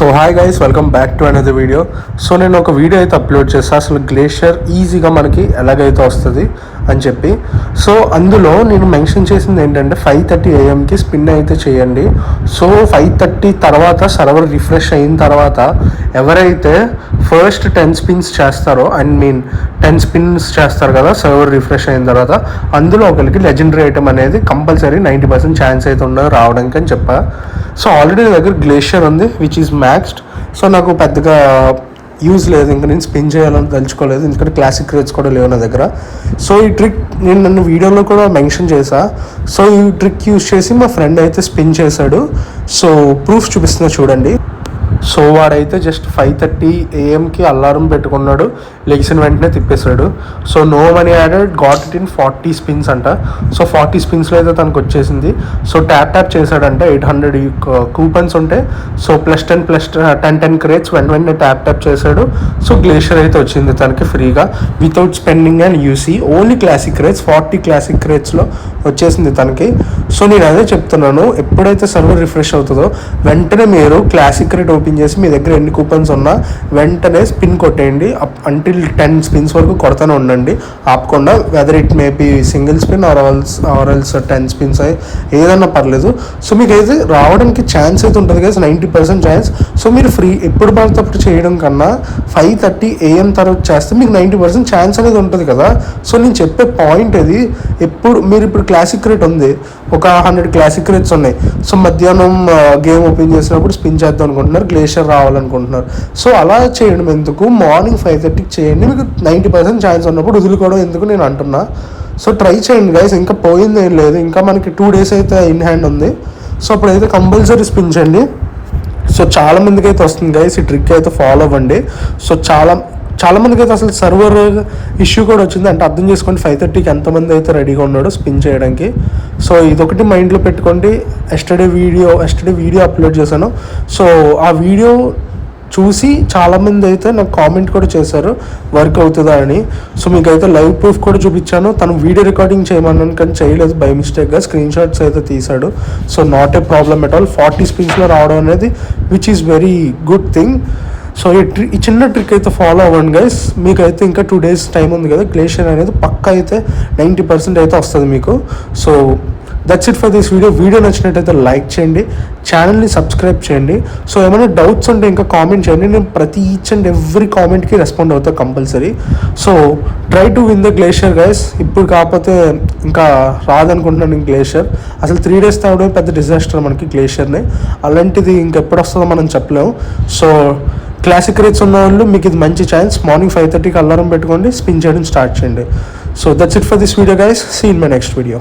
So hi guys welcome back to another video so నేను ఒక video అయితే upload చేస్తాను అసలు గ్లేషియర్ ఈజీగా మనకి ఎలాగైతే వస్తుంది అని చెప్పి. సో అందులో నేను మెన్షన్ చేసింది ఏంటంటే ఫైవ్ థర్టీ ఏఎంకి స్పిన్ అయితే చేయండి. సో ఫైవ్ థర్టీ తర్వాత సర్వర్ రిఫ్రెష్ అయిన తర్వాత ఎవరైతే ఫస్ట్ టెన్ స్పిన్స్ చేస్తారో ఐ మీన్ టెన్ స్పిన్స్ చేస్తారు కదా సర్వర్ రిఫ్రెష్ అయిన తర్వాత అందులో ఒకరికి లెజెండరీ ఐటమ్ అనేది కంపల్సరీ నైంటీ పర్సెంట్ ఛాన్స్ అయితే ఉండదు రావడానికి అని చెప్పా. సో ఆల్రెడీ దగ్గర గ్లేషియర్ ఉంది విచ్ ఈస్ మ్యాక్స్డ్ సో నాకు పెద్దగా యూజ్ లేదు. ఇంకా నేను స్పిన్ చేయాలని తలుచుకోలేదు. ఎందుకంటే క్లాసిక్ రేట్స్ కూడా లేవు నా దగ్గర. సో ఈ ట్రిక్ నేను నన్ను వీడియోలో కూడా మెన్షన్ చేశా. సో ఈ ట్రిక్ యూజ్ చేసి మా ఫ్రెండ్ అయితే స్పిన్ చేశాడు. సో ప్రూఫ్ చూపిస్తున్నా చూడండి. సో వాడైతే జస్ట్ ఫైవ్ థర్టీ ఏఎంకి అలారం పెట్టుకున్నాడు. లెగిసిన వెంటనే తిప్పేశాడు. So no money added got it in forty spins అంట. సో ఫార్టీ స్పిన్స్లో అయితే తనకు వచ్చేసింది. సో ట్యాప్ ట్యాప్ చేశాడంటే. ఎయిట్ హండ్రెడ్ కూపన్స్ ఉంటే. So plus ten plus ten ten crates వెంట వెంటనే ట్యాప్ ట్యాప్ చేశాడు. సో గ్లేషియర్ అయితే వచ్చింది తనకి ఫ్రీగా. Without spending and UC only classic rates forty classic రేట్స్లో వచ్చేసింది తనకి. సో నేను అదే చెప్తున్నాను. ఎప్పుడైతే సర్వర్ రిఫ్రెష్ అవుతుందో వెంటనే మీరు క్లాసిక్ రేట్ ఓపెన్ ఓపెన్ చేసి మీ దగ్గర ఎన్ని కూపన్స్ ఉన్నా వెంటనే స్పిన్ కొట్టేయండి. అంటిల్ టెన్ స్పిన్స్ వరకు కొడతానే ఉండండి. ఆపకుండా whether it may be single spin or else or else ten spins ఏదన్నా పర్లేదు. సో మీకు అయితే రావడానికి ఛాన్స్ అయితే ఉంటుంది కదా నైంటీ పర్సెంట్ ఛాన్స్ సో మీరు ఫ్రీ ఎప్పుడు పడితే అప్పుడు చేయడం కన్నా ఫైవ్ థర్టీ ఏఎం తర్వాత చేస్తే మీకు నైంటీ పర్సెంట్ ఛాన్స్ అనేది ఉంటుంది కదా. సో నేను చెప్పే పాయింట్ ఇది ఎప్పుడు మీరు ఇప్పుడు క్లాసిక్ రేట్ ఉంది. ఒక హండ్రెడ్ క్లాసిక్ రేట్స్ ఉన్నాయి. సో మధ్యాహ్నం గేమ్ ఓపెన్ చేసినప్పుడు స్పిన్ చేద్దాం అనుకుంటున్నారు ప్రెషర్ రావాలనుకుంటున్నారు. సో అలా చేయడం ఎందుకు? మార్నింగ్ ఫైవ్ థర్టీకి చేయండి. మీకు నైంటీ పర్సెంట్ ఛాన్స్ ఉన్నప్పుడు వదులుకోవడం ఎందుకు నేను అంటున్నా. సో ట్రై చేయండి గైస్ ఇంకా పోయింది ఏం లేదు. ఇంకా మనకి టూ డేస్ అయితే ఇన్ హ్యాండ్ ఉంది. సో అప్పుడైతే కంపల్సరీ స్పిన్ చేయండి. సో చాలా మందికి అయితే వస్తుంది గైస్ ఈ ట్రిక్ అయితే ఫాలో అవ్వండి. సో చాలా చాలా మందికి అయితే అసలు సర్వర్ ఇష్యూ కూడా వచ్చింది. అంటే అర్థం చేసుకోండి ఫైవ్ థర్టీకి ఎంతమంది అయితే రెడీగా ఉన్నాడో స్పిన్ చేయడానికి. సో ఇదొకటి మైండ్లో పెట్టుకోండి. Yesterday video yesterday video upload చేశాను. సో ఆ వీడియో చూసి చాలామంది అయితే నాకు కామెంట్ కూడా చేశారు వర్క్ అవుతుందా అని. సో మీకు అయితే లైవ్ ప్రూఫ్ కూడా చూపించాను. తను వీడియో రికార్డింగ్ చేయమన్నాను కానీ చేయలేదు. బై మిస్టేక్గా స్క్రీన్ షాట్స్ అయితే తీశాడు. So not a problem at all forty స్పిన్స్లో రావడం అనేది which is very good thing so ఈ ట్రి ఈ చిన్న ట్రిక్ అయితే ఫాలో అవ్వండి గైస్ మీకు అయితే ఇంకా టూ డేస్ టైం ఉంది కదా. గ్లేషియర్ అనేది పక్క అయితే నైంటీ పర్సెంట్ అయితే వస్తుంది మీకు. So that's it for this video video నచ్చినట్టయితే లైక్ చేయండి. ఛానల్ని సబ్స్క్రైబ్ చేయండి. సో ఏమైనా డౌట్స్ ఉంటే ఇంకా కామెంట్ చేయండి. నేను ప్రతి ఈచ్ అండ్ ఎవ్రీ కామెంట్కి రెస్పాండ్ అవుతా compulsory so try to win the glacier guys ఇప్పుడు కాకపోతే ఇంకా రాదనుకుంటున్నాను నేను గ్లేషియర్ అసలు త్రీ డేస్ తాగడమే పెద్ద డిజాస్టర్ మనకి గ్లేషియర్ని అలాంటిది ఇంకెప్పుడు వస్తుందో మనం చెప్పలేము. సో క్లాసిక్ రేట్స్ ఉన్న వాళ్ళు మీకు ఇది మంచి ఛాన్స్ మార్నింగ్ ఫైవ్ థర్టీకి అలారం పెట్టుకోండి స్పిన్ చేయడం స్టార్ట్ చేయండి. So that's it for this video guys see in my next video